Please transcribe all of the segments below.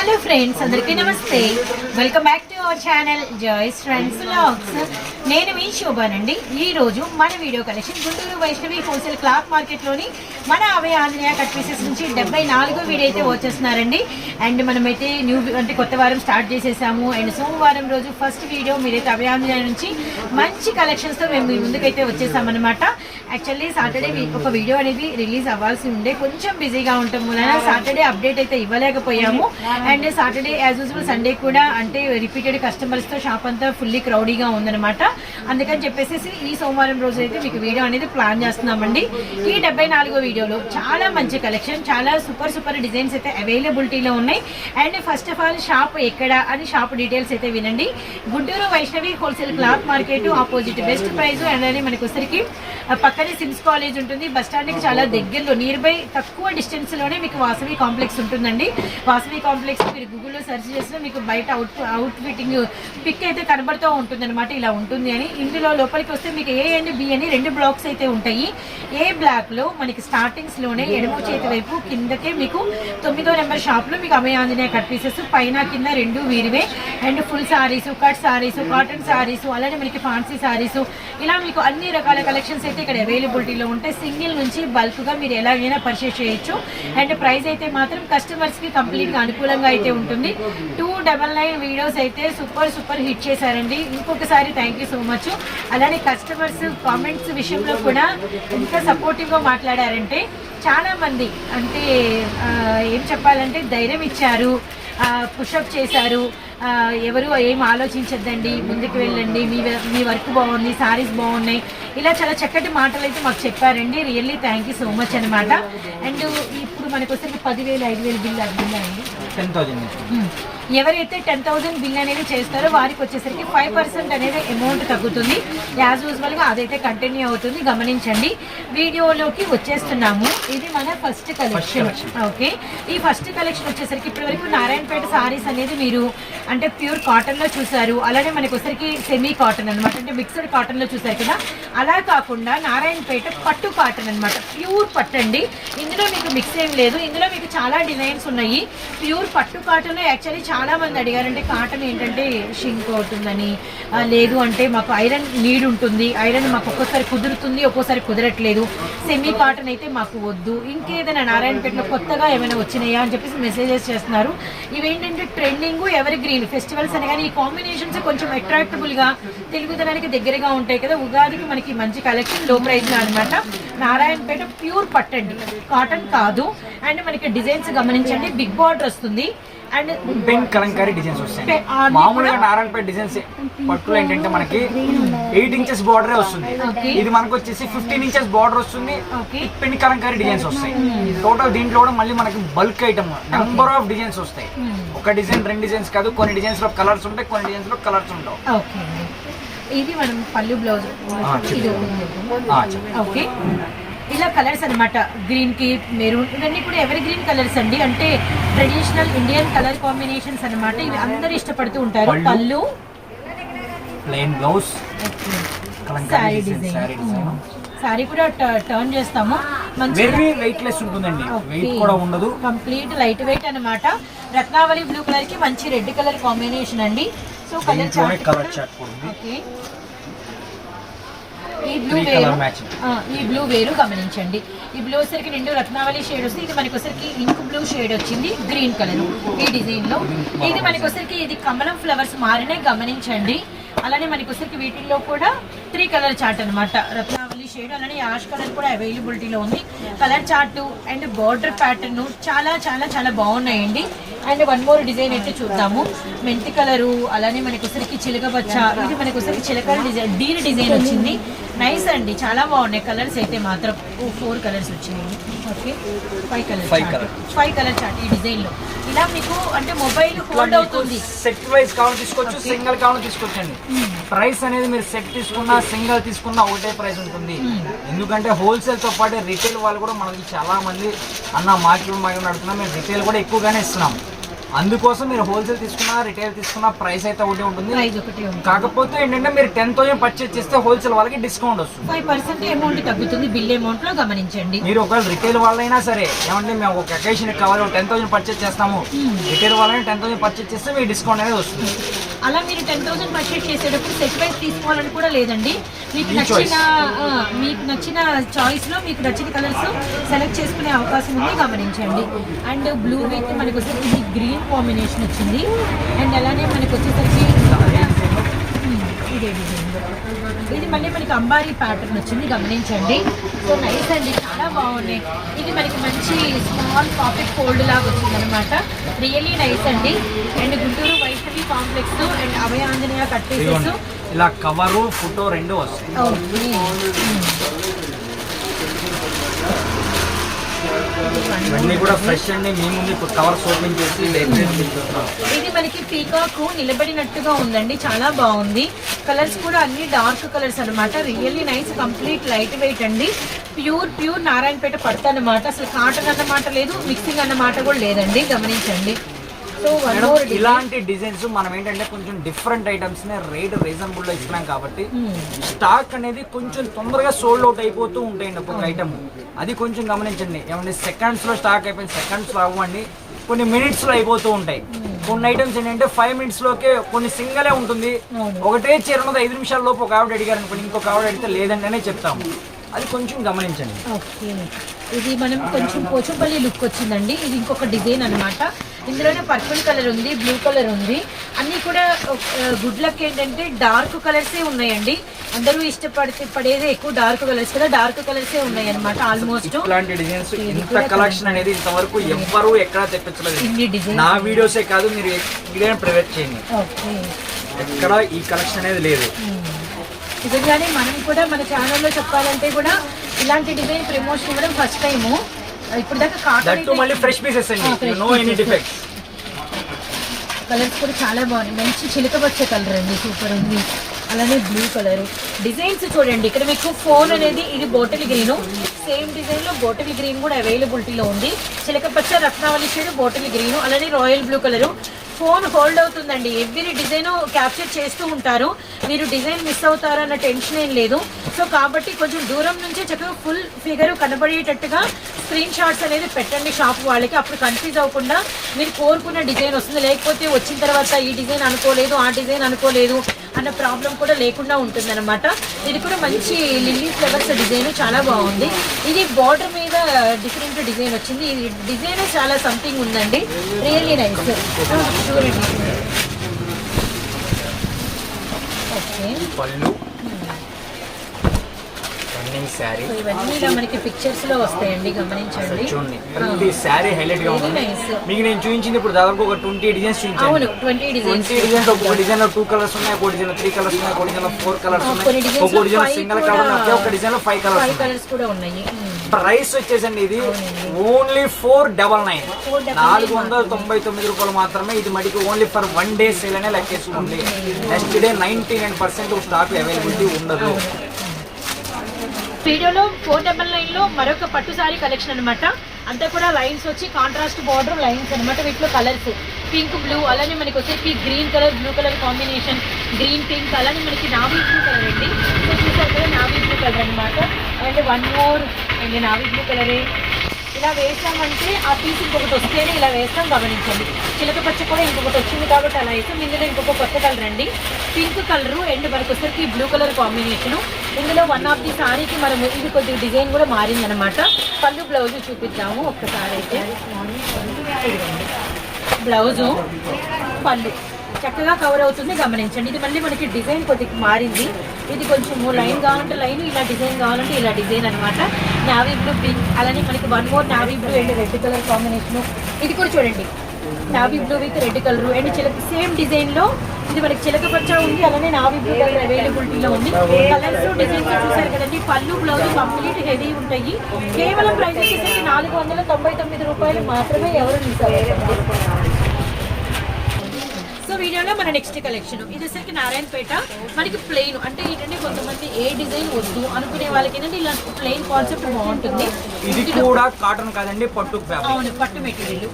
Hello friends అందరికీ నమస్తే. Welcome back to our channel Joyce friends vlogs నేను మీ శోభానండి. ఈరోజు మన video collection Guntur Vaishnavi wholesale cloth మార్కెట్లోని మన అవే ఆంజనేయ కట్ పీసెస్ నుంచి డెబ్బై నాలుగో వీడియో అయితే వచ్చేస్తున్నారండి. అండ్ మనమైతే న్యూ అంటే కొత్త వారం స్టార్ట్ చేసేసాము. అండ్ సోమవారం రోజు ఫస్ట్ వీడియో మీరైతే అభయ ఆంజనేయ నుంచి మంచి కలెక్షన్స్తో మేము మీ ముందుకైతే వచ్చేసామన్నమాట. యాక్చువల్లీ సాటర్డే ఒక వీడియో అనేది రిలీజ్ అవ్వాల్సి ఉండే. కొంచెం బిజీగా ఉంటాం సాటర్డే అప్డేట్ అయితే ఇవ్వలేకపోయాము. And Saturday as usual Sunday కూడా అంటే రిపీటెడ్ కస్టమర్స్తో షాప్ అంతా ఫుల్లీ క్రౌడీగా ఉందన్నమాట. అందుకని చెప్పేసి ఈ సోమవారం రోజు అయితే మీకు వీడియో అనేది ప్లాన్ చేస్తున్నామండి. ఈ డెబ్బై నాలుగో వీడియోలో చాలా మంచి కలెక్షన్ చాలా సూపర్ సూపర్ డిజైన్స్ అయితే అవైలబిలిటీలో ఉన్నాయి. And first of all shop ఎక్కడ అని షాప్ డీటెయిల్స్ అయితే వినండి. Guntur Vaishnavi wholesale cloth market opposite best price and అని మనకు వచ్చరికి పక్కనే సిమ్స్ కాలేజ్ ఉంటుంది. బస్ స్టాండ్కి చాలా దగ్గరలో నియర్ బై తక్కువ డిస్టెన్స్లోనే మీకు వాసవి కాంప్లెక్స్ ఉంటుందండి. వాసవి కాంప్లెక్స్ మీరు గూగుల్లో సెర్చ్ చేసినా మీకు బయట అవుట్ అవుట్ ఫిట్టింగ్ పిక్ అయితే కనబడుతూ ఉంటుంది అనమాట ఇలా ఉంటుంది అని. ఇందులో లోపలికి వస్తే మీకు ఏ అండ్ బి అని రెండు బ్లాక్స్ అయితే ఉంటాయి. ఏ బ్లాక్లో మనకి స్టార్టింగ్స్లోనే ఎడమ చేతి వైపు కిందకే మీకు తొమ్మిదో నెంబర్ షాప్లో మీకు అభయ ఆంజనేయ కట్ పీసెస్ పైన కింద రెండు వీరివే. And full saris cut saris cotton saris అలానే మనకి ఫాన్సీ సారీస్ ఇలా మీకు అన్ని రకాల కలెక్షన్స్ అయితే ఇక్కడ అవైలబిలిటీలో ఉంటాయి. సింగిల్ నుంచి బల్క్గా మీరు ఎలాగైనా పర్చేస్ చేయొచ్చు. అండ్ ప్రైస్ అయితే మాత్రం కస్టమర్స్కి కంప్లీట్గా అనుకూలంగా అయితే ఉంటుంది. టూ డబల్ నైన్ వీడియోస్ అయితే సూపర్ సూపర్ హిట్ చేశారండి. ఇంకొకసారి థ్యాంక్ యూ సో మచ్ అలానే కస్టమర్స్ కామెంట్స్ విషయంలో కూడా ఎంత సపోర్టివ్గా మాట్లాడారంటే చాలామంది అంటే ఏం చెప్పాలంటే ధైర్యం ఇచ్చారు. పుషప్ చేశారు. ఎవరు ఏం ఆలోచించద్దండి ముందుకు వెళ్ళండి మీ మీ వర్క్ బాగుంది సారీస్ బాగున్నాయి. ఇలా చాలా చక్కటి మాటలు అయితే మాకు చెప్పారండి. Really thank you so much అనమాట అండ్ మనకు వచ్చేసి పదివేలు ఐదు వేలు బిల్ బిల్ అండి. Ten hmm. ఎవరైతే టెన్ థౌసండ్ బిల్ అనేది చేస్తారో వారికి వచ్చేసరికి ఫైవ్ పర్సెంట్ అనేది అమౌంట్ తగ్గుతుంది. యాజ్ యూజువల్గా అదైతే కంటిన్యూ అవుతుంది గమనించండి. వీడియోలోకి వచ్చేస్తున్నాము. ఇది మన ఫస్ట్ కలెక్షన్. ఓకే. ఈ ఫస్ట్ కలెక్షన్ వచ్చేసరికి ఇప్పటి వరకు నారాయణపేట సారీస్ అనేది మీరు అంటే ప్యూర్ కాటన్లో చూసారు అలానే మనకి వచ్చేసరికి సెమీ కాటన్ అన్నమాట. అంటే మిక్స్డ్ కాటన్లో చూసారు కదా. అలా కాకుండా నారాయణపేట పట్టు కాటన్ అన్నమాట. ప్యూర్ పట్టు అండి ఇందులో మీకు మిక్స్ ఏం లేదు. ఇందులో మీకు చాలా డిజైన్స్ ఉన్నాయి. ప్యూర్ పట్టు కాటన్ యాక్చువల్లీ చాలా మంది అడిగారంటే కాటన్ ఏంటంటే షింక్ అవుతుందని. లేదు అంటే మాకు ఐరన్ నీడ్ ఉంటుంది. ఐరన్ మాకు ఒక్కోసారి కుదురుతుంది ఒక్కోసారి కుదరట్లేదు. సెమీ కాటన్ అయితే మాకు వద్దు. ఇంకేదైనా నారాయణపేటలో కొత్తగా ఏమైనా వచ్చినాయా అని చెప్పేసి మెసేజెస్ చేస్తున్నారు. ఇవేంటంటే ట్రెండింగ్ ఎవరి గ్రీన్ ఫెస్టివల్స్ అని. కానీ ఈ కాంబినేషన్స్ కొంచెం అట్రాక్టబుల్గా తెలుగుదనానికి దగ్గరగా ఉంటాయి కదా. ఉగాదికి మనకి మంచి కలెక్షన్లో ప్రైస్ అనమాట నారాయణపేట ప్యూర్ పట్టండి కాటన్ కాదు. అండ్ మనకి డిజైన్స్ గమనించండి. బిగ్ బార్డర్ వస్తుంది. అండ్ పెన్ కలంకారీ డిజైన్స్ వస్తాయి మామూలుగా నారాయణపేట డిజైన్స్ పట్టులో ఏంటంటే మనకి ఎయిట్ ఇంచెస్ బార్డర్ వస్తుంది. ఇది మనకు వచ్చేసి ఫిఫ్టీన్ ఇంచెస్ బార్డర్ వస్తుంది. పెన్ కలంకారీ డిజైన్స్ వస్తాయి. టోటల్ దీంట్లో కూడా మళ్ళీ మనకి bulk item number of designs వస్తాయి. ఒక డిజైన్ రెండు డిజైన్స్ కాదు. కొన్ని డిజైన్స్లో కలర్స్ ఉంటాయి కొన్ని డిజైన్స్లో కలర్స్ ఉండవు. ఓకే. ఇది మనం పళ్ళు బ్లౌజ్. ఇది. ఓకే. ఇలా కలర్స్ అన్నమాట. గ్రీన్కి మెరూన్ ఇవన్నీ కూడా ఎవరి గ్రీన్ కలర్స్ అండి? అంటే ట్రెడిషనల్ ఇండియన్ కలర్ కాంబినేషన్స్ అన్నమాట. ఇవి అందరు ఇష్టపడుతూ ఉంటారు. పళ్ళు. Plain blouse sari design. Sari కూడా టర్న్ చేస్తాము. మంచి వెరీ వెయిట్ లెస్ ఉంటుందండి వెయిట్ కూడా ఉండదు. కంప్లీట్ లైట్ వెయిట్ అన్నమాట. రత్నావళి బ్లూ కలర్కి మంచి రెడ్ కలర్ కాంబినేషన్ అండి. సో కలర్ దీంట్లోనే కలర్ చార్ట్ కూడా ఉంది ఓకే ఈ బ్లూ వేరు. ఈ బ్లూ గమనించండి. ఈ బ్లూ వచ్చరికి నిండు రత్నావళి షేడ్ వస్తుంది ఇది మనకి వచ్చరికి ఇంక్ బ్లూ షేడ్ వచ్చింది గ్రీన్ కలర్ ఈ డిజైన్లో. ఇది మనకి వచ్చరికి ఇది కమలం ఫ్లవర్స్ మారినే గమనించండి. అలానే మనకి వచ్చరికి వీటిల్లో కూడా త్రీ కలర్ చార్ట్ అన్నమాట. రత్నావళి షేడ్ అలానే యాష్ కలర్ కూడా అవైలబిలిటీలో ఉంది. Colour chart and border pattern చాలా చాలా చాలా బాగున్నాయండి. అండ్ వన్ మోర్ డిజైన్ అయితే చూద్దాము. మెంతి కలరు అలానే మనకి వచ్చరికి చిలకబచ్చ ఇది మనకి వచ్చరికి చిలకల డిజైన్ డీల్ డిజైన్ వచ్చింది. నైస్ అండి చాలా బాగున్నాయి. కలర్స్ అయితే మాత్రం ఫోర్ కలర్స్ వచ్చినాయి. Okay five colour. Five colour. Chart ఈ డిజైన్లో ఇలా మీకు అంటే మొబైల్ హోల్డ్ అవుతుంది. సెట్ వైజ్ కావాలి తీసుకోవచ్చు సింగిల్ కావాలి తీసుకోవచ్చండి ప్రైస్ అనేది మీరు సెట్ తీసుకున్నా సింగిల్ తీసుకున్నా ఒకటే ప్రైస్ ఉంటుంది. ఎందుకంటే హోల్సేల్తో పాటు రిటైల్ వాళ్ళు కూడా మనకి చాలా మంది అన్న మార్కెట్ మార్కెట్ అడుగుతున్నాం మేము రిటైల్ కూడా ఎక్కువగానే ఇస్తున్నాం. అందుకోసం మీరు హోల్సేల్ తీసుకున్నా రిటైల్ తీసుకున్నా ప్రైస్ అయితే ఒకటి ఉంటుంది. కాకపోతే ఏంటంటే మీరు టెన్ థౌసండ్ పర్చేస్ చేస్తే హోల్సేల్ వాళ్ళకి డిస్కౌంట్ వస్తుంది. ఫైవ్ పర్సెంట్ అమౌంట్ తగ్గుతుంది బిల్ అమౌంట్లో గమనించండి. మీరు ఒకవేళ రిటైల్ వాళ్ళైనా సరే ఏమంటే మేము ఒక అకేషన్ కావాలి టెన్ థౌసండ్ పర్చేస్ చేస్తాము. రిటైల్ వాళ్ళని టెన్ థౌసండ్ పర్చేస్ చేస్తే మీకు డిస్కౌంట్ అనేది వస్తుంది. అలా మీరు టెన్ థౌసండ్ పర్చేట్ చేసేటప్పుడు సెట్ వైజ్ తీసుకోవాలని కూడా లేదండి. మీకు నచ్చిన మీకు నచ్చిన చాయిస్లో మీకు నచ్చిన కలర్స్ సెలెక్ట్ చేసుకునే అవకాశం ఉంది గమనించండి. అండ్ బ్లూ విత్ మనకు వచ్చేసరికి గ్రీన్ కాంబినేషన్ వచ్చింది. అండ్ అలానే మనకు వచ్చేసరికి ఇదే మళ్ళీ మనకి అంబారీ ప్యాటర్న్ వచ్చింది గమనించండి. సో నైస్ అండి చాలా బాగున్నాయి. ఇది మనకి మంచి స్మాల్ పాకెట్ ఫోల్డ్ లాగా వచ్చింది అనమాట రియలీ నైస్ అండి. And Guntur Vaishnavi complex and Abhaya Anjaneya కట్టేసేస్. ఇలా కవరు ఫోటో రెండు వస్తాయి. ఇవన్నీ కూడా ఫ్రెష్ అండి. మీ ముందు ఇప్పుడు కవర్స్ ఓపెన్ చేసి ఇది మనకి పీకాక్ నిలబడినట్టుగా ఉందండి. చాలా బాగుంది. కలర్స్ కూడా అన్ని డార్క్ కలర్స్ అన్నమాట. Really nice complete light weight అండి. ప్యూర్ ప్యూర్ నారాయణపేట పడతా అన్నమాట. అసలు కాటన్ అన్నమాట లేదు మిక్సింగ్ అన్నమాట కూడా లేదండి. గమనించండి. మేడం ఇలాంటి డిజైన్స్ మనం ఏంటంటే కొంచెం డిఫరెంట్ ఐటమ్స్ని రేట్ రీజనబుల్లో ఇస్తున్నాం కాబట్టి స్టాక్ అనేది కొంచెం తొందరగా సోల్డ్ అవుట్ అయిపోతూ ఉంటాయండి ఒక్కొక్క ఐటమ్ అది కొంచెం గమనించండి. ఏమంటే సెకండ్స్లో స్టాక్ అయిపోయింది సెకండ్స్లో అవ్వండి కొన్ని మినిట్స్లో అయిపోతూ ఉంటాయి. కొన్ని ఐటమ్స్ ఏంటంటే ఫైవ్ మినిట్స్ లోకే కొన్ని సింగలే ఉంటుంది. ఒకటే చీర ఉన్నది ఐదు నిమిషాల లోపు ఒక ఆవిడ అడిగారు అనుకోండి ఇంకొక ఆవిడ అడిగితే లేదండి అనే చెప్తాము. అది కొంచెం గమనించండి. ఓకే. ఇది మనం కొంచెం పోచంపల్లి లుక్ వచ్చిందండి. ఇది ఇంకొక డిజైన్ అన్నమాట. ఇందులోనే పర్పుల్ కలర్ ఉంది బ్లూ కలర్ ఉంది. అన్నీ కూడా గుడ్ లక్ ఏంటంటే డార్క్ కలర్సే ఉన్నాయండి. అందరూ ఇష్టపడితే పడేది ఎక్కువ డార్క్ కలర్స్ కదా డార్క్ కలర్సే ఉన్నాయి అనమాట ఆల్మోస్ట్. ఇలాంటి డిజైన్స్ ఇంత కలెక్షన్ అనేది ఇంతవరకు ఎవ్వరూ ఎక్కడా తెప్పించలేదు. నా వీడియోసే కాదు మీరు వీడియో ప్రైవేట్ చేయండి. ఎక్కడ ఈ కలెక్షన్ అనేది లేదు. నిజంగానే మనం కూడా మన ఛానల్లో చెప్పాలంటే కూడా ఇలాంటి డిజైన్ ప్రమోషన్ ఇవ్వడం ఫస్ట్ టైము ఇప్పుడు దాకా దట్టు మళ్ళీ కాటన్ ఫ్రెష్ పీసెస్ ఆ, అండి. Fresh no any pieces. Defects colours కూడా చాలా బాగున్నాయి. మంచి చిలుక వచ్చే కలర్ అండి. సూపర్ ఉంది. అలానే బ్లూ కలర్ డిజైన్స్ చూడండి. ఇక్కడ మీకు ఫోన్ అనేది ఇది బోటల్ గ్రీన్ సేమ్ డిజైన్లో బోటల్ గ్రీన్ కూడా అవైలబిలిటీలో ఉంది. చిలక పచ్చ రత్నావళి షేడ్ బోటల్ గ్రీన్ అలానే royal blue colour phone hold అవుతుందండి. ఎవ్రీ డిజైన్ క్యాప్చర్ చేస్తూ ఉంటారు. మీరు డిజైన్ మిస్ అవుతారు అన్న టెన్షన్ ఏం లేదు. సో కాబట్టి కొంచెం దూరం నుంచే చక్కగా ఫుల్ ఫిగర్ కనబడేటట్టుగా స్క్రీన్ షాట్స్ అనేది పెట్టండి షాప్ వాళ్ళకి. అప్పుడు కన్ఫ్యూజ్ అవ్వకుండా మీరు కోరుకున్న డిజైన్ వస్తుంది. లేకపోతే వచ్చిన తర్వాత ఈ డిజైన్ అనుకోలేదు ఆ డిజైన్ అనుకోలేదు అన్న ప్రాబ్లం కూడా లేకుండా ఉంటుంది అనమాట ఇది కూడా మంచి లిల్లీ ఫ్లవర్స్ డిజైన్ చాలా బాగుంది. ఇది బార్డర్ మీద డిఫరెంట్ డిజైన్ వచ్చింది. ఇది డిజైన్ చాలా సంథింగ్ ఉందండి. రియల్లీ నైస్ చూడండి ఓకే రన్నింగ్ శారీ ఇవన్నీ ఇలా మనకి పిక్చర్స్లో వస్తాయండి గమనించండి. చూడండి ప్రతి శారీ హైలైట్గా nice. మీకు నేను చూపించింది ఇప్పుడు దాదాపు ఒక ట్వంటీ డిజైన్స్ చూపించాను. ట్వంటీ డిజైన్స్ ఒక్కొక్క డిజైన్లో టూ కలర్స్ ఉన్నాయి ఒక డిజైన్ త్రీ కలర్స్ ఉన్నాయి ఒక డిజైన్ ఫోర్ కలర్స్ ఉన్నాయి. ఒక్కొక్క డిజైన్ సింగిల్ కలర్ ఉన్నాయి ఒకే ఒక డిజైన్లో ఫైవ్ కలర్స్ కూడా ఉన్నాయి. ప్రైస్ వచ్చేసండి ఇది. ఓన్లీ ఫోర్ డబల్ నైన్ 499 నాలుగు వందల తొంభై తొమ్మిది రూపాయలు మాత్రమే ఇది మడికి only for one day sale అనే లెక్కేసుకోండి next day ninety nine percent stock availability ఉండదు. వీడియోలో ఫోర్ డబల్ నైన్లో మరొక పట్టు సారీ కలెక్షన్ అనమాట అంతా కూడా లైన్స్ వచ్చి కాంట్రాస్ట్ బార్డర్ లైన్స్ అన్నమాట వీటిలో కలర్స్ పింక్ బ్లూ అలానే మనకి వచ్చేసి green colour blue colour combination green pink అలానే మనకి నావీ బ్లూ కలర్ అండి. సో చూసారు కదా నావీ బ్లూ కలర్ అన్నమాట. And one more and navy blue కలరే ఇలా వేసామంటే ఆ పీస్ ఇంకొకటి వస్తేనే ఇలా వేస్తాం గమనించండి. చిలక పచ్చ కూడా ఇంకొకటి వచ్చింది కాబట్టి అలా వేస్తాం ఇందులో ఇంకొక కొత్త కలర్ అండి పింక్ కలర్ అండ్ మనకి వచ్చరికి బ్లూ కలర్ కాంబినేషన్. ఇందులో వన్ ఆఫ్ ది సారీకి మనం ఇది కొద్దిగా డిజైన్ కూడా మారింది అనమాట పళ్ళు బ్లౌజ్ చూపిద్దాము ఒక్కసారి అయితే. బ్లౌజు పళ్ళు. చక్కగా కవర్ అవుతుంది గమనించండి. ఇది మళ్ళీ మనకి డిజైన్ కొద్దిగా మారింది. ఇది కొంచెం లైన్ కావాలంటే లైన్ ఇలా డిజైన్ కావాలంటే ఇలా డిజైన్ అనమాట నావీ బ్లూ పింక్ అలానే మనకి one more navy blue and red colour combination ఇది కూడా చూడండి. Navy blue with red colour and చిలక సేమ్ డిజైన్లో ఇది మనకి చిలక పచ్చ ఉంది అలానే నావీ బ్లూ కలర్ అవైలబిలిటీలో ఉంది. కలర్స్ డిజైన్స్ చూసారు కదండి. పళ్ళు బ్లౌజ్ కంప్లీట్ హెవీ ఉంటాయి. కేవలం ప్రైస్ వచ్చేసరికి నాలుగు వందల తొంభై తొమ్మిది రూపాయలు మాత్రమే ఎవరు తీసుకోవాలి వీడియోలో మన నెక్స్ట్ కలెక్షన్ ఇది వచ్చరికి నారాయణపేట. మనకి ప్లెయిన్ అంటే ఏంటంటే కొంతమంది ఏ డిజైన్ వద్దు అనుకునే వాళ్ళకి ఏంటంటే ఇలా ప్లెయిన్ కాన్సెప్ట్ బాగుంటుంది. ఇది కూడా కాటన్ కాదండి పట్టు అవును పట్టు మెటీరియల్.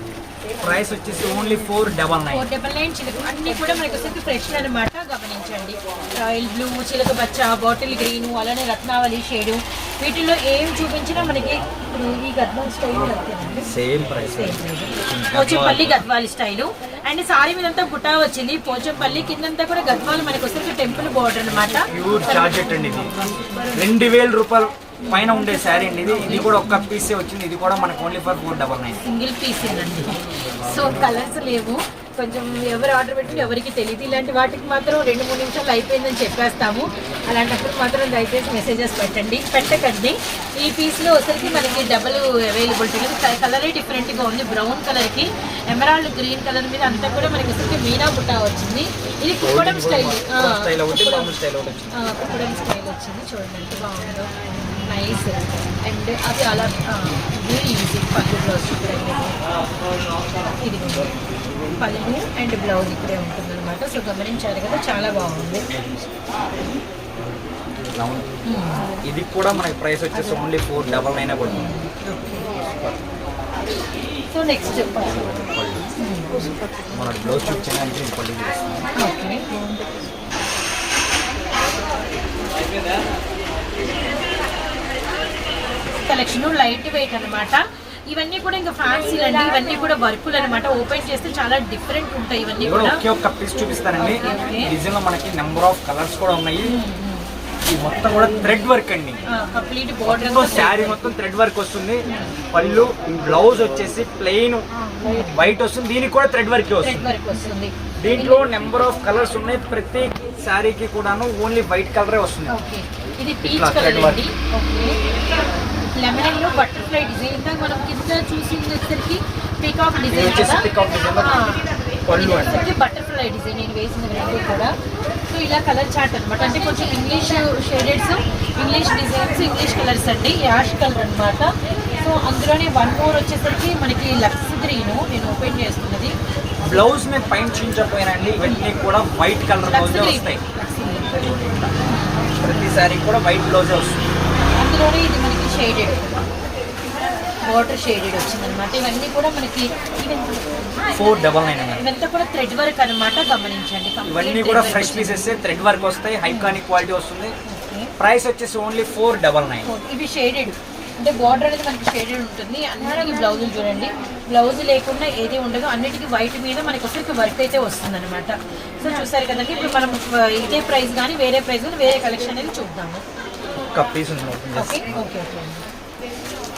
ప్రైస్ వచ్చేసి only four double nine four double nine చిలుక అన్ని కూడా మనకి వచ్చేసి ఫ్రెష్ అనమాట గమనించండి. రాయల్ బ్లూ చిలక బచ్చ బాటిల్ గ్రీన్ అలానే రత్నావళి షేడు వీటిల్లో ఏం చూపించినా మనకి ఇప్పుడు ఈ Gadwal style same price Pochampally Gadwal style. And sari మీదంతా బుటా వచ్చింది. పోచంపల్లి కిందంతా కూడా గద్వాల్ మనకి వచ్చేసి టెంపుల్ బోర్డర్ అనమాట ప్యూర్ చార్జెట్ అండి ఇది. రెండు వేల రూపాయలు పైన ఉండే శారీ అండి ఇది. ఇది కూడా ఒక్క పీసే వచ్చింది. ఇది కూడా మనకు only for four double nine single piece ఏనండి సో కలర్స్ లేవు. కొంచెం ఎవరు ఆర్డర్ పెట్టి ఎవరికి తెలియదు ఇలాంటి వాటికి మాత్రం రెండు మూడు నిమిషాలు అయిపోయిందని చెప్పేస్తాము. అలాంటప్పుడు మాత్రం దయచేసి మెసేజెస్ పెట్టండి. పెట్టకండి. ఈ పీస్లో వచ్చరికి మనకి డబల్ అవైలబిలిటీ కలరే డిఫరెంట్గా ఉంది. బ్రౌన్ కలర్కి ఎమరాల్డ్ గ్రీన్ కలర్ మీద అంతా కూడా మనకి వచ్చరికి మీనా బుట్ట వచ్చింది. ఇది కుప్పడం స్టైల్. కుప్పడం స్టైల్ వచ్చింది. చూడండి ఎంత బాగుందో. నైస్ అండ్ అది అలా ఈజీ బ్లౌజ్ చూడండి ఇది. పళ్ళు అండ్ బ్లౌజ్ ఇక్కడే ఉంటుంది అనమాట సో గమనించారు కదా చాలా బాగుంది. ఇది కూడా మనకి ప్రైస్ వచ్చేసి ఓన్లీ ఫోర్ డబల్ నైన్ పడుతుంది. సో నెక్స్ట్ మన బ్లౌజ్ చూపించడానికి నేను పళ్ళు చూపిస్తాను. ఓకే. కలెక్షన్ లైట్ వెయిట్ అన్నమాట. ఇవన్నీ కూడా ఇంకా ఫ్యాన్సీలు అండి ఇవన్నీ కూడా వర్కులు అన్నమాట. ఓపెన్ చేస్తే చాలా డిఫరెంట్ ఉంటాయి ఇవన్నీ కూడా. ఒకే ఒక్క పీస్ చూపిస్తానండి. డిజైన్లో మనకి నెంబర్ ఆఫ్ కలర్స్ కూడా ఉన్నాయి. ఇది మొత్తం కూడా థ్రెడ్ వర్క్ అండి. కంప్లీట్ బోర్డర్ శారీ మొత్తం థ్రెడ్ వర్క్ వస్తుంది. పళ్ళు బ్లౌజ్ వచ్చేసి ప్లెయిన్ వైట్ వస్తుంది. దీనికి కూడా థ్రెడ్ వర్క్ వస్తుంది. థ్రెడ్ వర్క్ దీంట్లో నెంబర్ ఆఫ్ కలర్స్ ఉన్నాయి. ప్రతి శారీకి కూడాను ఓన్లీ వైట్ కలరే వస్తుంది. ఓకే ఇది పీచ్ ఇట్లా కలర్ thread work. అండి ఓకే లెమన్లో బటర్ఫ్లై డిజైన్. ఇంకా మనం కింద చూసింది వచ్చేసరికి పీకాక్ డిజైన్ వచ్చేసి కదా? peacock design లో పళ్ళు అండి. బటర్ఫ్లై డిజైన్ నేను వేసిన రెండు కూడా. సో ఇలా కలర్ చార్ట్ అన్నమాట. అంటే కొంచెం English shades English designs English colours అండి. యాష్ కలర్ అన్నమాట. సో అందులోనే వన్ మోర్ వచ్చేసరికి మనకి లక్స్ గ్రీన్ నేను ఓపెన్ చేస్తున్నది. బ్లౌజ్ నేను పైన చూపించకపోయినండి ఇవన్నీ కూడా వైట్ కలర్ బ్లౌజ్ వస్తాయి. ప్రతి శారీ కూడా వైట్ బ్లౌజ్ వస్తుంది. అందులోనే ఇది మనకి షేడెడ్ వాటర్ షేడెడ్ వచ్చిందనమాట ఇవన్నీ కూడా మనకి ఫోర్ డబల్ నైన్ ఇవంతా కూడా థ్రెడ్ వర్క్ అన్నమాట. గమనించండి. ఇవన్నీ కూడా ఫ్రెష్. పీసెస్ థ్రెడ్ వర్క్ వస్తాయి హైకానిక్ క్వాలిటీ వస్తుంది. ప్రైస్ వచ్చేసి ఓన్లీ ఫోర్ డబల్ నైన్ ఇవి షేడెడ్ అంటే బార్డర్ అనేది మనకి షేడెడ్ ఉంటుంది. అన్నిటికీ బ్లౌజులు చూడండి. బ్లౌజ్ లేకుండా ఏది ఉండదు. అన్నిటికీ వైట్ మీద మనకి ఒకరికి వర్క్ అయితే వస్తుంది అనమాట సో చూసారు కదండి. ఇప్పుడు మనం ఇదే ప్రైస్ కానీ వేరే ప్రైస్ కానీ వేరే కలెక్షన్ అనేది చూద్దాము. ఒక పీస్ ఉంటుంది ఓకే ఓకే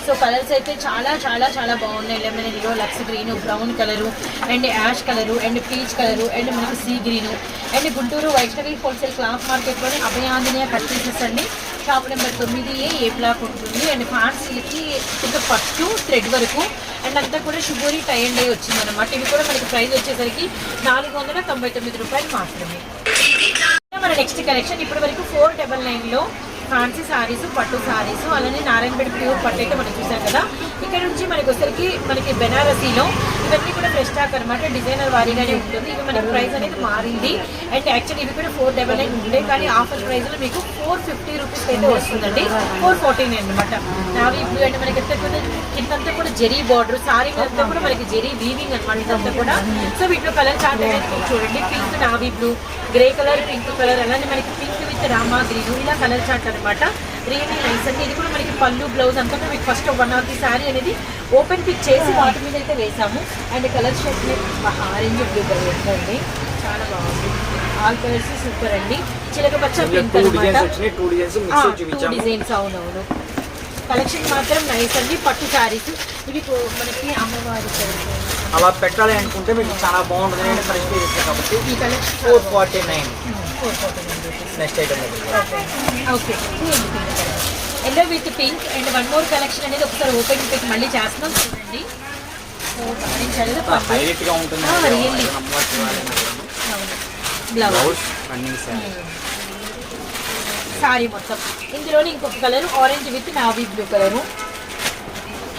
సో కలర్స్ అయితే చాలా చాలా చాలా బాగున్నాయి. Lemon yellow lux green brown colour and ash colour and peach colour and మనకు sea green and Guntur Vaishnavi wholesale cloth మార్కెట్లోని Abhayanjaneya cut అండి. షాప్ నెంబర్ తొమ్మిది ఏ ఏ బ్లాక్ ఉంటుంది అండ్ ఫ్యాన్సీకి ఇంకా ఫస్ట్ థ్రెడ్ వరకు. అండ్ అంతా కూడా షుగోరీ టై అండ్ డే వచ్చింది అనమాట ఇవి కూడా మనకి ప్రైస్ వచ్చేసరికి నాలుగు వందల తొంభై తొమ్మిది రూపాయలు మాత్రమే. మన నెక్స్ట్ కలెక్షన్ ఇప్పటి వరకు ఫోర్ డబల్ నైన్లో ఫ్యాన్సీ సారీస్ పట్టు సారీస్ అలానే నారాయణపేట ప్యూర్ పట్టు అయితే మనం చూసాం కదా. ఇక్కడ నుంచి మనకి వచ్చరికి మనకి బెనారసీలో ఇవన్నీ కూడా ఫ్రెష్ స్టాక్ అనమాట డిజైనర్ వారీగానే ఉంటుంది. ఇవి మనకి ప్రైస్ అనేది మారింది. అండ్ యాక్చువల్లీ ఇవి కూడా ఫోర్ డబల్ నైన్ ఉండే కానీ ఆఫర్ ప్రైస్లో మీకు ఫోర్ ఫిఫ్టీ రూపీస్ అయితే వస్తుందండి. ఫోర్ ఫార్టీ నైన్ అనమాట నావి ఇప్పుడు అంటే మనకి ఎంత కిందంతా కూడా జెరీ బార్డర్ సారీ అంతా కూడా మనకి జెరీ వీవింగ్ అనమాట ఇదంతా కూడా. సో వీటిలో కలర్ చార్ట్ అనేది చూడండి. Pink navy blue grey colour pink colour అలానే మనకి పింక్ రామా గ్రీన్ ఇలా కలర్ చార్ట్ అనమాట రియల్లీ నైస్ అండి ఇది కూడా మనకి పళ్ళు బ్లౌజ్ అంతా మీకు first one of the sari అనేది ఓపెన్ పిక్ చేసి వాటి మీద అయితే వేసాము and colour shirt orange blue colour అండి చాలా బాగుంది. ఆల్ కలర్స్ సూపర్ అండి. చిలక పచ్చ పింక్ అనమాట డిజైన్స్ టూ అవునవును. కలెక్షన్ మాత్రం నైస్ అండి. పట్టు శారీస్ ఇవి మనకి అమ్మవారి. అలా పెట్టాలి అనుకుంటే మీకు చాలా బాగుంటుంది. కాబట్టి ఈ collection four forty nine next item okay yellow with pink and one more collection అనేది ఒకసారి ఓపెన్ పిక్ మళ్ళీ చేస్తున్నాం చూడండి. పట్టు. ఉంటుంది బ్లౌజ్ సారీ సారీ మొత్తం. ఇందులోనే ఇంకొక colour orange with navy blue colour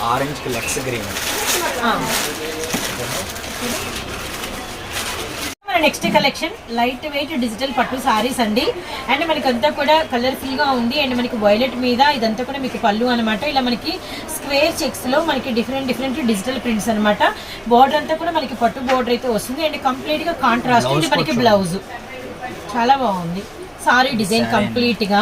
orange lux green మన next collection light weight digital పట్టు సారీస్ అండి అండ్. మనకి అంతా కూడా కలర్ఫుల్గా ఉంది. అండ్ మనకి వైలెట్ మీద ఇదంతా కూడా మీకు పళ్ళు అనమాట ఇలా మనకి స్క్వేర్ చెక్స్లో మనకి డిఫరెంట్ డిఫరెంట్ డిజిటల్ ప్రింట్స్ అన్నమాట. బోర్డర్ అంతా కూడా మనకి పట్టు బోర్డర్ అయితే వస్తుంది. అండ్ కంప్లీట్గా కాంట్రాస్ట్ ఇది మనకి బ్లౌజ్ చాలా బాగుంది. సారీ డిజైన్ కంప్లీట్గా.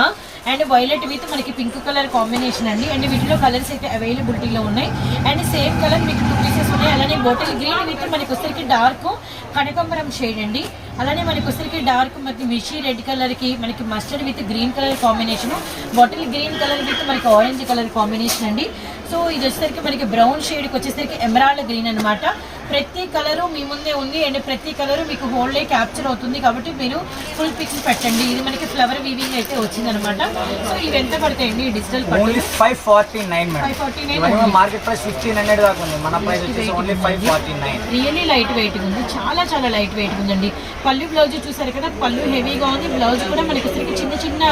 అండ్ వైలెట్ విత్ మనకి పింక్ కలర్ కాంబినేషన్ అండి. అండ్ వీటిలో కలర్స్ అయితే అవైలబిలిటీలో ఉన్నాయి. అండ్ సేమ్ కలర్ మీకు టూ పీసెస్ ఉన్నాయి. అలానే బాటిల్ గ్రీన్ విత్ మనకి వచ్చరికి డార్క్ కనకంబరం షేడ్ అండి. అలానే మనకి వచ్చరికి డార్క్ మనకి మిషి రెడ్ కలర్కి మనకి mustard with green colour combination bottle green colour with మనకి ఆరెంజ్ కలర్ కాంబినేషన్ అండి. సో ఇది వచ్చేసరికి మనకి బ్రౌన్ షేడ్కి వచ్చేసరికి ఎమరాల్డ్ గ్రీన్ అన్నమాట. ప్రతి కలరు మీ ముందే ఉంది. అండ్ ప్రతి కలరు మీకు హోల్డే క్యాప్చర్ అవుతుంది. కాబట్టి మీరు ఫుల్ పిక్స్ పెట్టండి. ఇది మనకి ఫ్లవర్ వీవింగ్ అయితే వచ్చిందనమాట సో ఇవి ఎంత పడతాయండి digital only five forty nine madam 549 ఇవన్నీ మార్కెట్ ప్రైస్ ఫిఫ్టీన్ హండ్రెడ్ దాకా ఉంది. మన ప్రైస్ వచ్చేసి only five forty nine really light weight ఉంది. చాలా చాలా లైట్ వెయిట్ ఉందండి. పళ్ళు బ్లౌజ్ చూసారు కదా? పళ్ళు హెవీగా ఉంది. బ్లౌజ్ కూడా మనకి చిన్న చిన్న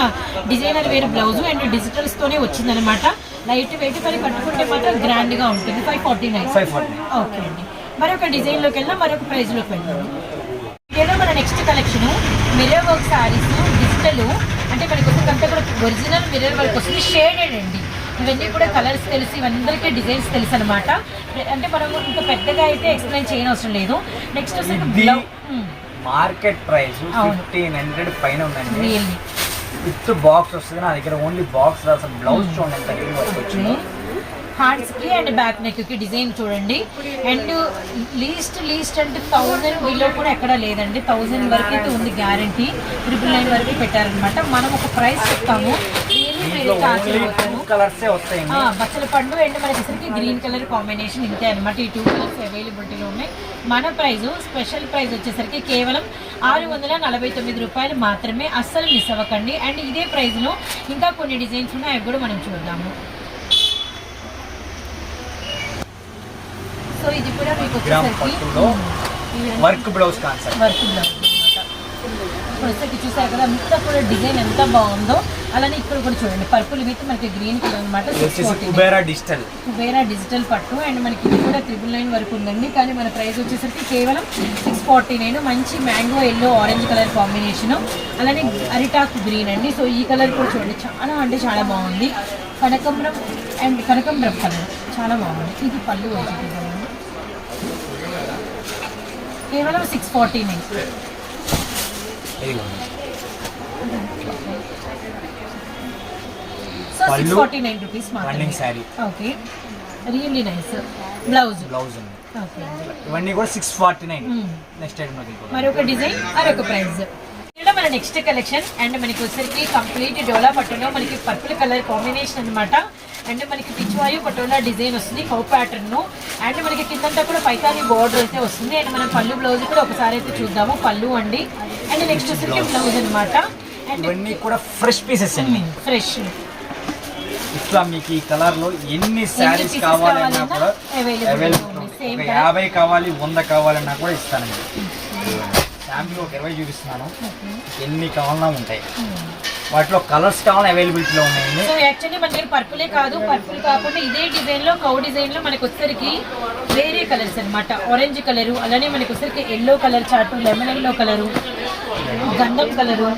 designer wear blouse and digitals తోనే వచ్చిందనమాట లైట్ వెయిట్ మరి కట్టుకుంటే మాత్రం గ్రాండ్గా ఉంటుంది. Five forty nine five forty okay అండి. మరొక డిజైన్లోకి వెళ్దాం. మరొక ప్రైస్లోకి వెళ్దాం. ఇదేదో మన next collection mirror work saris digital అంటే మనకి అంతా కూడా ఒరిజినల్ మిర్రర్ వర్క్ వస్తుంది షేడెడ్ అండి. ఇవన్నీ కూడా కలర్స్ తెలుసు ఇవందరికీ డిజైన్స్ తెలుసు అనమాట అంటే మనం ఇంకా పెద్దగా అయితే ఎక్స్ప్లెయిన్ చేయని అవసరం లేదు. నెక్స్ట్ ఇది మార్కెట్ ప్రైస్. ఫిఫ్టీన్ హండ్రెడ్ పైన ఉందండి. విత్ బాక్స్ వస్తుంది. నా దగ్గర ఓన్లీ బాక్స్ అసలు బ్లౌజ్ చూడండి ఎంత వచ్చిందో హ్యాండ్స్కి అండ్ బ్యాక్ నెక్కి డిజైన్ చూడండి. అండ్ లీస్ట్ లీస్ట్ అంటే థౌజండ్ బిలో కూడా ఎక్కడ లేదండి. థౌజండ్ వరకు అయితే ఉంది గ్యారంటీ ట్రిపుల్ నైన్ వరకు పెట్టారనమాట మనం ఒక ప్రైస్ చెప్తాము. బచ్చల పండు అండ్ మనకి గ్రీన్ కలర్ కాంబినేషన్ ఇంతే అనమాట ఈ టూ కలర్స్ అవైలబిలిటీలో ఉన్నాయి. మన ప్రైస్ స్పెషల్ ప్రైస్ వచ్చేసరికి కేవలం ఆరు వందల నలభై తొమ్మిది రూపాయలు మాత్రమే అస్సలు మిస్ అవ్వకండి. అండ్ ఇదే ప్రైస్లో ఇంకా కొన్ని డిజైన్స్ ఉన్నాయి అవి కూడా మనం చూద్దాము. సో ఇది కూడా మీకు వచ్చేసరికి work blouse concept. Work blouse ఇప్పుడు వచ్చేసరికి చూసారు కదా అంతా కూడా డిజైన్ ఎంత బాగుందో. అలానే ఇక్కడ కూడా చూడండి పర్పుల్ విత్ మనకి గ్రీన్ కలర్ అనమాట కుబేరా డిజిటల్. కుబేరా డిజిటల్ పట్టు అండ్ మనకి ఇది కూడా త్రిబుల్ నైన్ వరకు ఉందండి. కానీ మన ప్రైస్ వచ్చేసరికి కేవలం సిక్స్ ఫార్టీ నైన్. మంచి mango yellow orange colour combination అలానే అరిటాక్ గ్రీన్ అండి. సో ఈ కలర్ కూడా చూడండి చాలా అంటే చాలా బాగుంది. కనకంబరం అండ్ కనకంబరం కలర్ చాలా బాగుంది. ఇది పళ్ళు వచ్చేది. కేవలం six forty nine so six forty nine rupees sari okay really nice blouse blouse ఇవన్నీ కూడా six forty nine. Next item మరొక డిజైన్ మరొక ప్రైస్ నెక్స్ట్ కలెక్షన్ అండ్ మనకి వచ్చరికి కంప్లీట్ డోలా పట్టులో మనకి పర్పుల్ కలర్ కాంబినేషన్ అన్నమాట. అండ్ మనకి పిచ్వాయు పటోలా డిజైన్ వస్తుంది కౌ ప్యాటర్న్ అండ్ మనకి కిందంతా కూడా పైతాని బోర్డర్ అయితే వస్తుంది. అండ్ మనం పళ్ళు బ్లౌజ్ కూడా ఒకసారి అయితే చూద్దాము. పళ్ళు అండి. అండ్ నెక్స్ట్ వచ్చరికి బ్లౌజ్ అనమాట అండ్ ఇవన్నీ కూడా ఫ్రెష్ పీసెస్ అండి. ఫ్రెష్ ఇట్లా మీకు ఈ కలర్లో ఎన్ని శారీస్ కావాలన్నా కూడా అవైలబుల్. యాభై కావాలి వంద కావాలన్నా కూడా ఇస్తానండి. శాంపిల్ ఒక ఇరవై చూపిస్తున్నాను. ఎన్ని కావాలన్నా ఉంటాయి. వాటిలో కలర్స్ కావాలన్నా అవైలబిలిటీలో ఉన్నాయండి. సో యాక్చువల్లీ మన దగ్గర పర్పులే కాదు. పర్పుల్ కాకుండా ఇదే డిజైన్లో కౌ డిజైన్లో మనకి వచ్చరికి వేరే కలర్స్ అన్నమాట. ఆరెంజ్ కలరు అలానే మనకి వచ్చరికి ఎల్లో కలర్ చాటు లెమన్ ఎల్లో కలరు గంధం కలరు.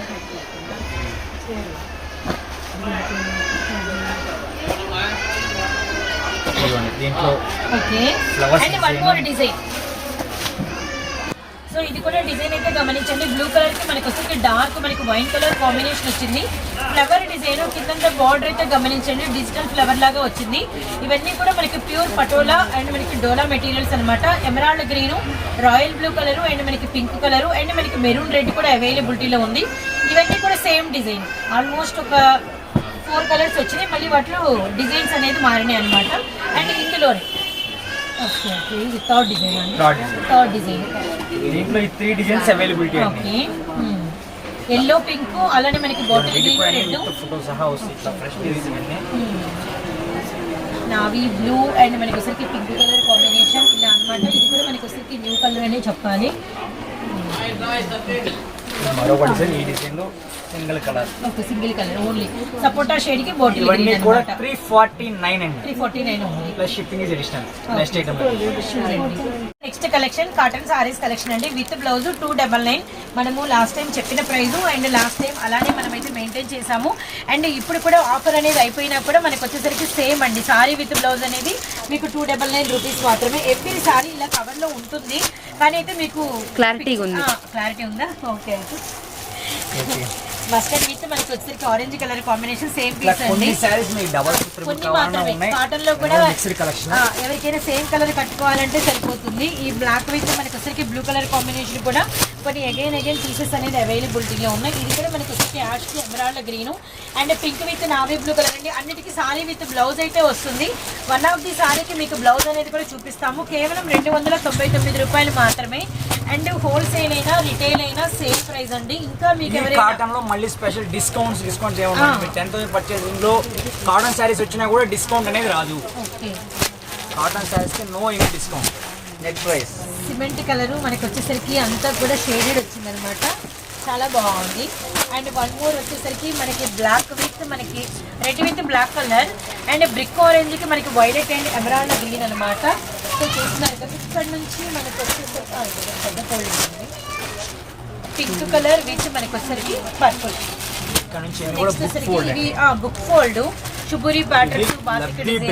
దీంట్లో okay and one. More design so ఇది కూడా డిజైన్ అయితే గమనించండి. బ్లూ కలర్కి మనకి వచ్చేసి డార్క్ మనకి వైన్ కలర్ కాంబినేషన్ వచ్చింది. ఫ్లవర్ డిజైన్ కింద బార్డర్ అయితే గమనించండి. డిజిటల్ ఫ్లవర్ లాగా వచ్చింది. ఇవన్నీ కూడా మనకి ప్యూర్ పటోలా అండ్ మనకి డోలా మెటీరియల్స్ అన్నమాట. Emerald green royal blue colour and మనకి పింక్ కలర్ అండ్ మనకి మెరూన్ రెడ్ కూడా అవైలబిలిటీలో ఉంది. ఇవన్నీ కూడా సేమ్ డిజైన్ ఆల్మోస్ట్ ఒక ఫోర్ కలర్స్ వచ్చినాయి. మళ్ళీ వాటిలో డిజైన్స్ అనేది మారినాయి అనమాట అండ్ ఇందులోనే. ఓకే ఓకే ఇది థర్డ్ డిజైన్ అండి. థర్డ్ డిజైన్ దీంట్లో ఈ త్రీ డిజైన్స్ అవైలబిలిటీ అండి. ఓకే ఎల్లో పింక్ అలానే మనకి బాటిల్ గ్రీన్ రెడ్. ఫోటో సహా వస్తుంది ఇట్లా ఫ్రెష్ డిజైన్స్ ఇవన్నీ నావీ బ్లూ అండ్ మనకి వచ్చరికి పింక్ కలర్ కాంబినేషన్ ఇలా అన్నమాట. ఇది కూడా మనకి వచ్చరికి న్యూ కలర్ అనే చెప్పాలి. మరొక డిజైన్ ఈ డిజైన్లో సింగిల్ కలర్ ఒక సింగిల్ కలర్ ఓన్లీ సపోటా షేడ్కి బాటిల్ ఇవన్నీ కూడా త్రీ ఫార్టీ నైన్ అండి. Three forty nine plus shipping is additional next item next collection cotton saris collection అండి. With blouse two double nine మనము లాస్ట్ టైం చెప్పిన ప్రైస్ అండ్ లాస్ట్ టైం అలానే మనమైతే మెయింటైన్ చేసాము. అండ్ ఇప్పుడు కూడా ఆఫర్ అనేది అయిపోయినా కూడా మనకు వచ్చేసరికి సేమ్ అండి. సారీ విత్ బ్లౌజ్ అనేది మీకు టూ డబల్ నైన్ రూపీస్ మాత్రమే. ఎవ్రీ సారీ ఇలా కవర్లో ఉంటుంది. కానీ అయితే మీకు Clarity ఉంది. క్లారిటీ ఉందా? ఓకే అయితే మస్టర్డ్ విత్ మనకి వచ్చేసరికి orange colour combination same piece అండి. మీకు డబల్ కొన్ని మాత్రమే. కాటన్లో కూడా కలెక్షన్ ఎవరికైనా సేమ్ కలర్ కట్టుకోవాలంటే సరిపోతుంది. ఈ బ్లాక్ విత్ మనకి వచ్చరికి బ్లూ కలర్ కాంబినేషన్ కూడా కొన్ని అగైన్ అగైన్ పీసెస్ అనేది అవైలబిలిటీలో ఉన్నాయి. ఇది కూడా మనకి వచ్చరికి ash emerald green and pink with navy blue colour అండి. అన్నిటికీ సారీ విత్ బ్లౌజ్ అయితే వస్తుంది. వన్ ఆఫ్ ది సారీకి మీకు బ్లౌజ్ అనేది కూడా చూపిస్తాము. కేవలం రెండు వందల తొంభై తొమ్మిది రూపాయలు మాత్రమే. అండ్ హోల్సేల్ అయినా రిటైల్ అయినా సేమ్ ప్రైస్ అండి. ఇంకా మీకు కాటన్లో మళ్ళీ స్పెషల్ డిస్కౌంట్స్ డిస్కౌంట్స్ ఏమన్నా టెన్ థౌసండ్ పర్చేసింగ్లో కాటన్ శారీస్ వచ్చినా కూడా డిస్కౌంట్ అనేది రాదు. కాటన్ శారీస్కి no any discount net price cement colour మనకి వచ్చేసరికి అంతా కూడా షేడెడ్ వచ్చిందనమాట. చాలా బాగుంది. అండ్ వన్ మోర్ వచ్చేసరికి మనకి బ్లాక్ విత్ మనకి red with black colour. And brick ఆరెంజ్కి మనకి వైలెట్ అండ్ ఎమరాల్డ్ గ్రీన్ అనమాట. సో చూస్తున్నారు కదా ఇక్కడ నుంచి మనకి వచ్చేసరికి పెద్ద fold ఉంది. పింక్ కలర్ విత్ మనకి వచ్చేసరికి పర్పుల్ నెక్స్ట్ వచ్చేసరికి ఫోల్డ్ ఇవి book fold batik Labdhi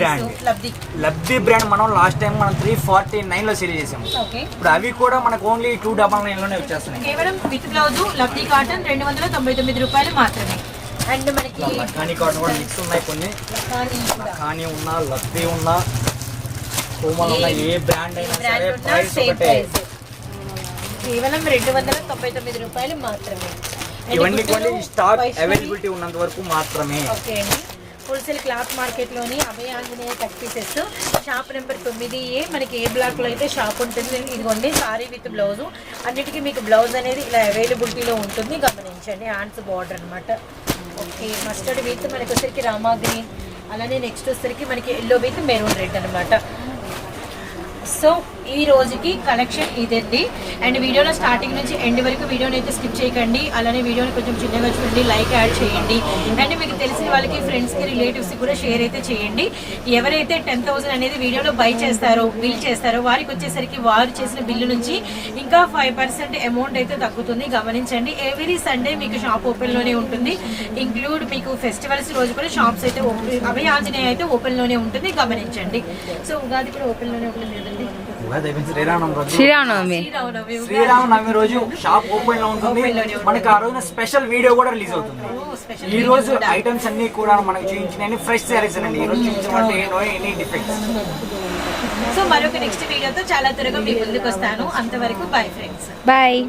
Labdhi Labdhi brand మనం లాస్ట్ టైం మనం త్రీ ఫార్టీ నైన్లో సేల్ చేసాము. ఇప్పుడు అవి కూడా మనకు ఓన్లీ టూ డబల్ నైన్లోనే వచ్చేస్తున్నాయి. కేవలం విత్ బ్లౌజ్ లవ్లీ కాటన్ రెండు వందల తొంభై తొమ్మిది రూపాయలు మాత్రమే. అండ్ మనకి కాటన్ కూడా మిక్స్ ఉన్నాయి కొన్ని. లఖానీ ఉన్నా లబ్ధి ఉన్నా కోమల్ ఉన్నా ఏ బ్రాండ్ అయినా సరే ప్రైస్ ఒకటే. కేవలం రెండు వందల తొంభై తొమ్మిది రూపాయలు మాత్రమే. ఇవన్నీ కొన్ని స్టాక్ అవైలబిలిటీ ఉన్నంత వరకు మాత్రమే. ఓకే అండి. Wholesale cloth మార్కెట్లోని Abhaya Anjaneya cut pieces shop number తొమ్మిది ఏ మనకి ఏ బ్లాక్లో అయితే షాప్ ఉంటుంది ఇదిగోండి సారీ విత్ బ్లౌజు అన్నిటికీ మీకు బ్లౌజ్ అనేది ఇలా అవైలబిలిటీలో ఉంటుంది. గమనించండి హ్యాండ్స్ బార్డర్ అనమాట ఓకే మస్టర్డ్ విత్ మనకి వచ్చరికి రామా గ్రీన్ అలానే నెక్స్ట్ వచ్చరికి మనకి ఎల్లో విత్ మెరూన్ రెడ్ అనమాట సో ఈ రోజుకి కలెక్షన్ ఇదండి. అండ్ వీడియోలో స్టార్టింగ్ నుంచి ఎండ్ వరకు వీడియోని అయితే స్కిప్ చేయకండి. అలానే వీడియోని కొంచెం చిన్నగా చూడండి లైక్ యాడ్ చేయండి. అండ్ మీకు తెలిసిన వాళ్ళకి ఫ్రెండ్స్కి రిలేటివ్స్కి కూడా షేర్ అయితే చేయండి. ఎవరైతే టెన్ అనేది వీడియోలో బై చేస్తారో బిల్ చేస్తారో వారికి వచ్చేసరికి వారు చేసిన బిల్లు నుంచి ఇంకా ఫైవ్ పర్సెంట్ అమౌంట్ అయితే తగ్గుతుంది. గమనించండి ఎవ్రీ సండే మీకు షాప్ ఓపెన్లోనే ఉంటుంది. ఇంక్లూడ్ మీకు ఫెస్టివల్స్ రోజు కూడా షాప్స్ అయితే ఓపెన్ అభయ ఆంజనేయ అయితే ఓపెన్లోనే ఉంటుంది. గమనించండి. సో ఉగాది కూడా ఓపెన్లోనే ఉంటుంది కదండి ఉగాది అయిపోయింది శ్రీరామనవమి రోజు. శ్రీరామనవమి. రోజు షాప్ ఓపెన్లో ఉంటుంది. మనకి ఆ రోజున స్పెషల్ వీడియో కూడా రిలీజ్ అవుతుంది. ఈ రోజు. ఐటమ్స్ అన్ని కూడా మనకి చూపించిన ఫ్రెష్ శారీస్ అండి. ఈ రోజు చూపించిన నో ఎనీ డిఫెక్ట్స్ సో మరొక నెక్స్ట్ వీడియోతో చాలా త్వరగా మీ ముందుకు వస్తాను. అంతవరకు బై ఫ్రెండ్స్ బాయ్